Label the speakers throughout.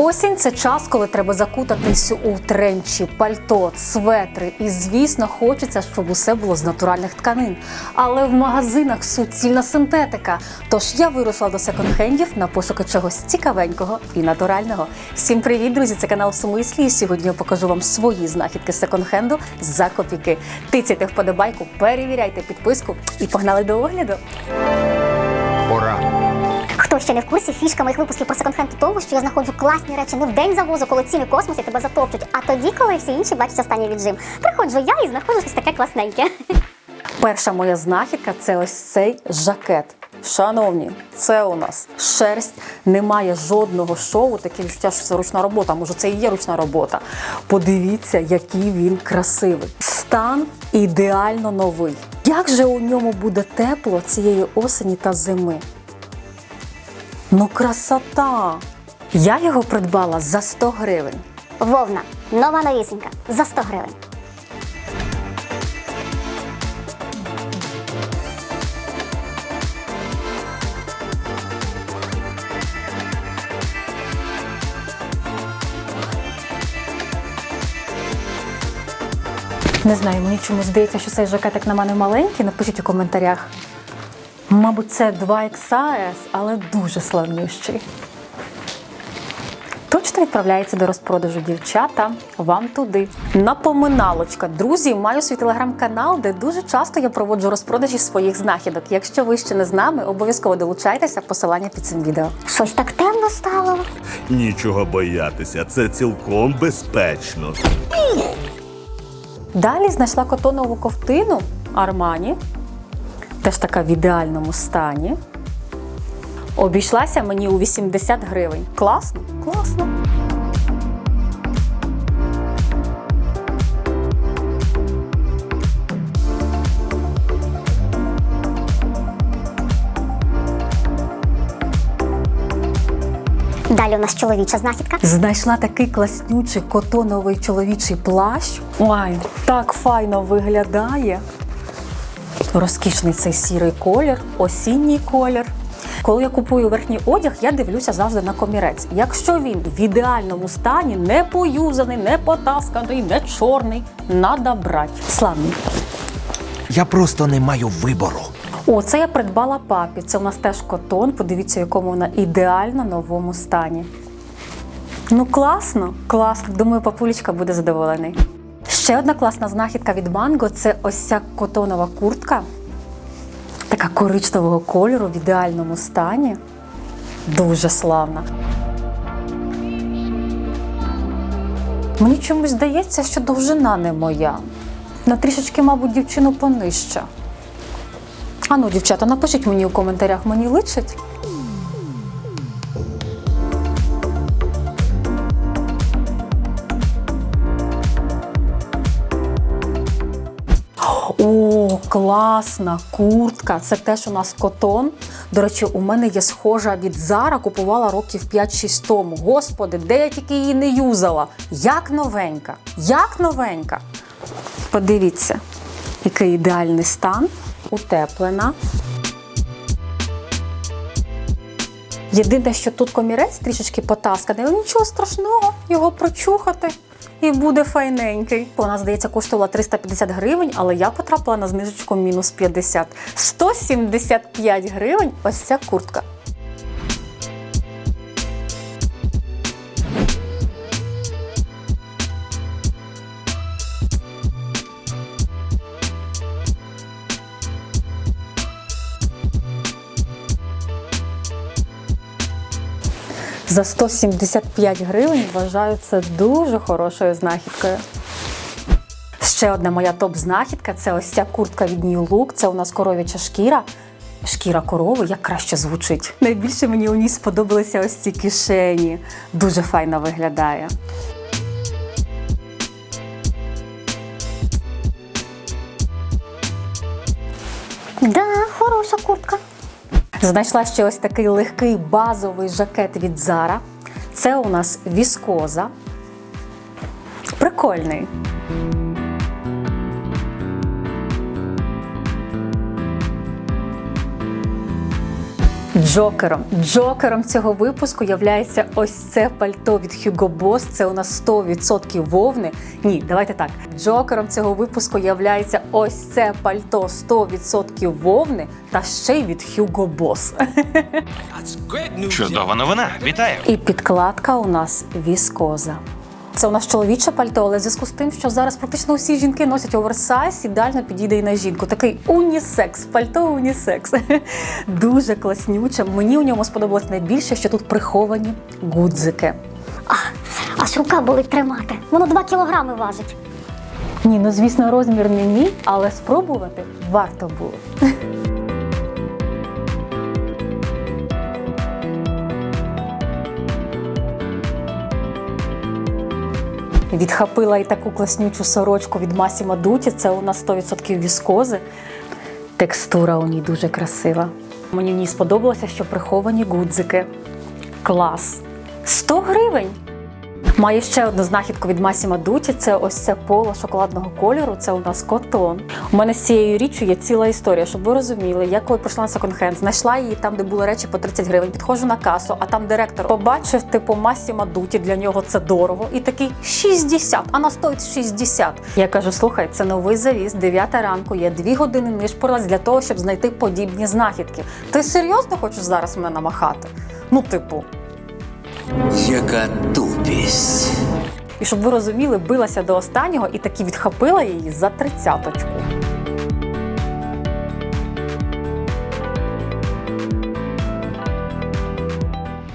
Speaker 1: Осінь це час, коли треба закутатись у тренчі, пальто, светри. І, звісно, хочеться, щоб усе було з натуральних тканин. Але в магазинах суцільна синтетика. Тож я вирушила до секонд-хендів на пошуки чогось цікавенького і натурального. Всім привіт, друзі! Це канал Сумислі. І сьогодні я покажу вам свої знахідки секонд-хенду за копійки. Тицяйте вподобайку, перевіряйте підписку і погнали до огляду.
Speaker 2: Хто ще не в курсі, фішка моїх випусків про секонд-хенд у тому, що я знаходжу класні речі не в день завозу, коли ціни в космосі тебе затопчуть, а тоді, коли всі інші бачать останній віджим. Приходжу я і знаходжу щось таке класненьке.
Speaker 1: Перша моя знахідка це ось цей жакет. Шановні, це у нас шерсть, немає жодного шоу, таке відчуття, що це ручна робота. Може, це і є ручна робота. Подивіться, який він красивий. Стан ідеально новий. Як же у ньому буде тепло цієї осені та зими? Ну, красота! Я його придбала за 100 гривень.
Speaker 2: Вовна, нова новісенька, за 100 гривень.
Speaker 1: Не знаю, мені чомусь здається, що цей жакетик на мене маленький. Напишіть у коментарях. Мабуть, це 2XS, але дуже славнющий. Точно відправляється до розпродажу дівчата. Вам туди. Напоминалочка. Друзі, маю свій телеграм-канал, де дуже часто я проводжу розпродажі своїх знахідок. Якщо ви ще не з нами, обов'язково долучайтеся. Посилання під цим відео.
Speaker 2: Щось так темно стало.
Speaker 3: Нічого боятися, це цілком безпечно.
Speaker 1: Далі знайшла котонову ковтину Армані, теж така в ідеальному стані. Обійшлася мені у 80 гривень. Класно? Класно.
Speaker 2: Далі у нас чоловіча знахідка.
Speaker 1: Знайшла такий класнючий котоновий чоловічий плащ. Ой, так файно виглядає. Розкішний цей сірий колір, осінній колір. Коли я купую верхній одяг, я дивлюся завжди на комірець. Якщо він в ідеальному стані, не поюзаний, не потасканий, не чорний, надо брати. Славний.
Speaker 4: Я просто не маю вибору.
Speaker 1: О, це я придбала папі. Це у нас теж котон. Подивіться, в якому вона ідеально новому стані. Ну, класно, класно. Думаю, папулечка буде задоволений. Ще одна класна знахідка від Манго це ось ця котонова куртка. Така коричневого кольору в ідеальному стані. Дуже славна. Мені чомусь здається, що довжина не моя. На трішечки, мабуть, дівчину понижча. А ну, дівчата, напишіть мені у коментарях, мені личить. Класна куртка. Це теж у нас котон. До речі, у мене є схожа від Зара, купувала років 5-6 тому. Господи, де я тільки її не юзала. Як новенька, як новенька. Подивіться, який ідеальний стан, утеплена. Єдине, що тут комірець трішечки потасканий, але нічого страшного, його прочухати і буде файненький. Вона, здається, коштувала 350 гривень, але я потрапила на знижечку мінус 50. 175 гривень ось ця куртка. За 175 гривень вважаю це дуже хорошою знахідкою. Ще одна моя топ-знахідка це ось ця куртка від New Look. Це у нас коров'яча шкіра. Шкіра корови як краще звучить. Найбільше мені у ній сподобалися ось ці кишені. Дуже файно виглядає.
Speaker 2: Да, хороша куртка.
Speaker 1: Знайшла ще ось такий легкий базовий жакет від Zara. Це у нас віскоза. Прикольний. Джокером. Джокером цього випуску являється ось це пальто від Hugo Boss. Це у нас 100% вовни. Ні, давайте так. Джокером цього випуску являється ось це пальто 100% вовни та ще й від Hugo Boss.
Speaker 4: Чудова новина. Вітаю.
Speaker 1: І підкладка у нас віскоза. Це у нас чоловіче пальто, але в зв'язку з тим, що зараз практично всі жінки носять оверсайз, ідеально підійде і на жінку. Такий унісекс, пальто унісекс. Дуже класнюче. Мені у ньому сподобалось найбільше, що тут приховані гудзики.
Speaker 2: А, аж рука болить тримати. Воно 2 кілограми важить.
Speaker 1: Ні, ну звісно, розмір не мій, але спробувати варто було. Відхапила і таку класнючу сорочку від Масіма Дуті. Це у нас 100% віскози. Текстура у ній дуже красива. Мені в ній сподобалося, що приховані гудзики. Клас! 100 гривень! Маю ще одну знахідку від Масіма Дуті. Це ось це поло шоколадного кольору. Це у нас котон. У мене з цією річчю є ціла історія, щоб ви розуміли. Я коли прийшла на секонд-хенд, знайшла її там, де були речі по 30 гривень. Підходжу на касу, а там директор побачив, типу Масіма Дуті, для нього це дорого. І такий 60, а вона стоїть 60. Я кажу: слухай, це новий завіз, 9 ранку. Я 2 години нишпорилась для того, щоб знайти подібні знахідки. Ти серйозно хочеш зараз мене намахати? Ну, типу.
Speaker 5: Яка тупість.
Speaker 1: І щоб ви розуміли, билася до останнього і таки відхопила її за тридцяточку.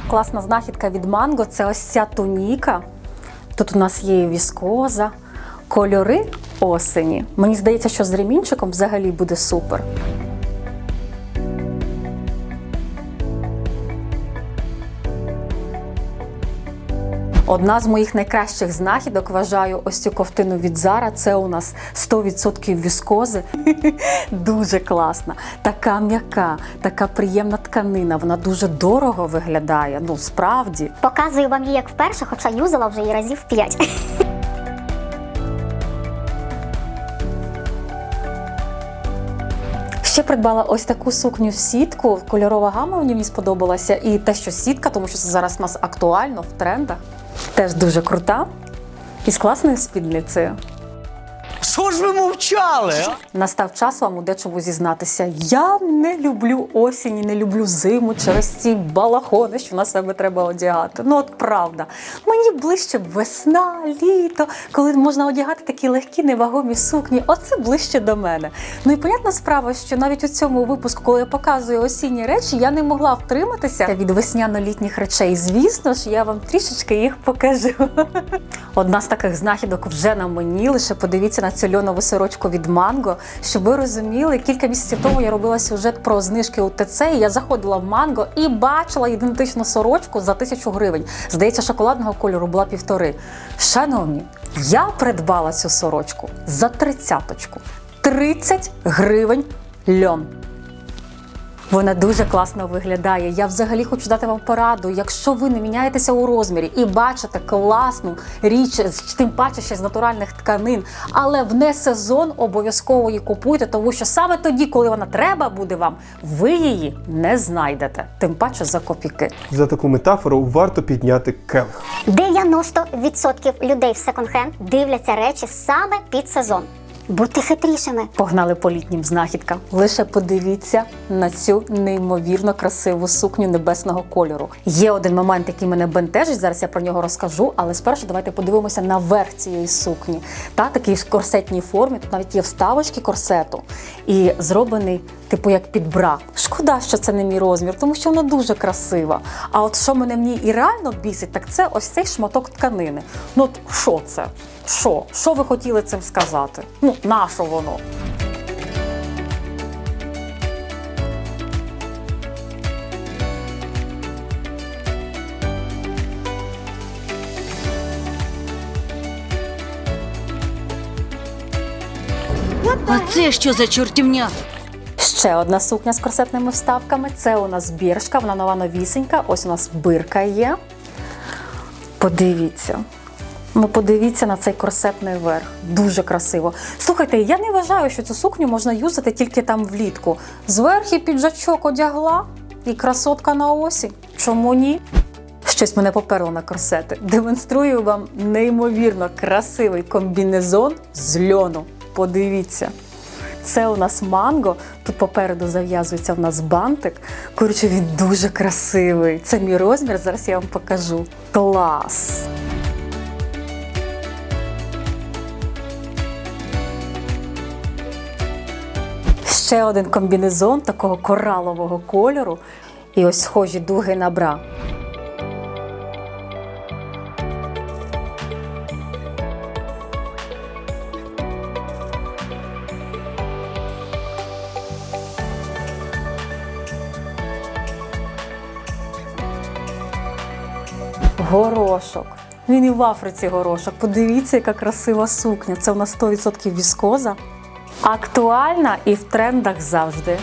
Speaker 1: Класна знахідка від манго це ось ця туніка. Тут у нас є віскоза, кольори осені. Мені здається, що з ремінчиком взагалі буде супер. Одна з моїх найкращих знахідок вважаю ось цю ковтину від Зара. Це у нас 100% віскози. Дуже класна, така м'яка, така приємна тканина. Вона дуже дорого виглядає. Ну справді.
Speaker 2: Показую вам її як вперше, хоча юзала вже її разів 5.
Speaker 1: Ще придбала ось таку сукню в сітку. Кольорова гама мені сподобалася. І те, що сітка, тому що це зараз у нас актуально в трендах. Теж дуже крута. І з класною спідницею.
Speaker 5: Що ж ви мовчали?
Speaker 1: Настав час вам у дечому зізнатися. Я не люблю осінь, не люблю зиму через ці балахони, що на себе треба одягати. Ну от правда. Мені ближче весна, літо, коли можна одягати такі легкі невагомі сукні. Оце ближче до мене. Ну і понятна справа, що навіть у цьому випуску, коли я показую осінні речі, я не могла втриматися від весняно-літніх речей. Звісно ж, я вам трішечки їх покажу. Одна з таких знахідок вже на мені. Лише подивіться на цю льонову сорочку від Манго. Щоб ви розуміли, кілька місяців тому я робила сюжет про знижки у ТЦ. І я заходила в Манго і бачила ідентичну сорочку за тисячу гривень. Здається, шоколадного кольору була півтори. Шановні, я придбала цю сорочку за тридцяточку. 30 гривень льон. Вона дуже класно виглядає. Я взагалі хочу дати вам пораду. Якщо ви не міняєтеся у розмірі і бачите класну річ, тим паче ще з натуральних тканин, але в не сезон обов'язково її купуйте, тому що саме тоді, коли вона треба буде вам, ви її не знайдете. Тим паче за копійки.
Speaker 6: За таку метафору варто підняти келих.
Speaker 2: 90% людей в секонд-хенд дивляться речі саме під сезон. Будьте хитрішими.
Speaker 1: Погнали по літнім знахідкам. Лише подивіться на цю неймовірно красиву сукню небесного кольору. Є один момент, який мене бентежить. Зараз я про нього розкажу. Але спершу давайте подивимося на верх цієї сукні. Та такий в корсетній формі. Тут навіть є вставочки корсету і зроблений. Типу як під бра. Шкода, що це не мій розмір, тому що вона дуже красива. А от що мене в ній і реально бісить, так це ось цей шматок тканини. Ну от що це? Що? Що ви хотіли цим сказати? Ну, на що воно?
Speaker 7: А це що за чортівня?
Speaker 1: Ще одна сукня з корсетними вставками. Це у нас біршка, вона нова новісенька. Ось у нас бирка є. Подивіться. Ну, подивіться на цей корсетний верх. Дуже красиво. Слухайте, я не вважаю, що цю сукню можна юзати тільки там влітку. Зверху піджачок одягла і красотка на осінь. Чому ні? Щось мене поперло на корсети. Демонструю вам неймовірно красивий комбінезон з льону. Подивіться. Це у нас манго. Тут попереду зав'язується в нас бантик. Коротше, він дуже красивий. Це мій розмір. Зараз я вам покажу. Клас! Ще один комбінезон такого коралового кольору. І ось схожі дуги на бра. Горошок. Він і в Африці горошок. Подивіться, яка красива сукня. Це у нас 100% віскоза. Актуальна і в трендах завжди.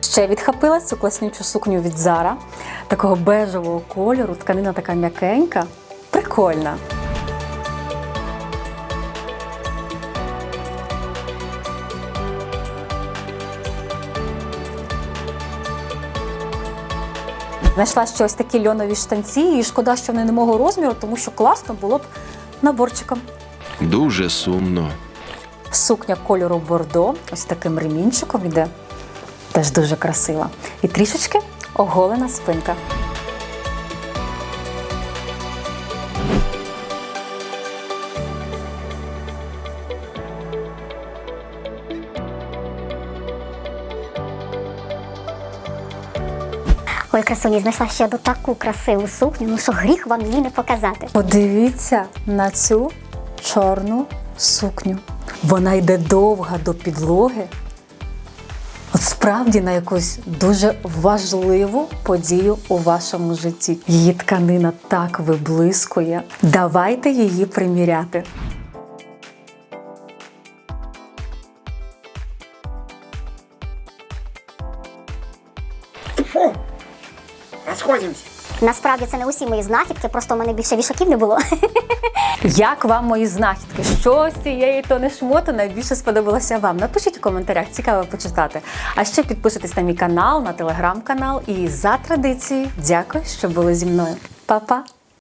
Speaker 1: Ще відхопила цю класнючу сукню від Зара, такого бежевого кольору, тканина така м'якенька. Прикольна. Знайшла ще ось такі льонові штанці, і шкода, що вони не мого розміру, тому що класно було б наборчиком.
Speaker 8: Дуже сумно.
Speaker 1: Сукня кольору бордо, ось таким ремінчиком іде. Теж дуже красива. І трішечки оголена спинка.
Speaker 2: Ой, красуні, знайшла ще одну таку красиву сукню, ну що гріх вам її не показати.
Speaker 1: Подивіться на цю чорну сукню. Вона йде довга до підлоги. От справді на якусь дуже важливу подію у вашому житті. Її тканина так виблискує. Давайте її приміряти.
Speaker 2: Насправді це не усі мої знахідки, просто у мене більше вішаків не було.
Speaker 1: Як вам мої знахідки? Що з цієї тони шмоту найбільше сподобалося вам? Напишіть у коментарях, цікаво почитати. А ще підписуйтесь на мій канал, на телеграм-канал. І за традицією, дякую, що були зі мною. Па-па!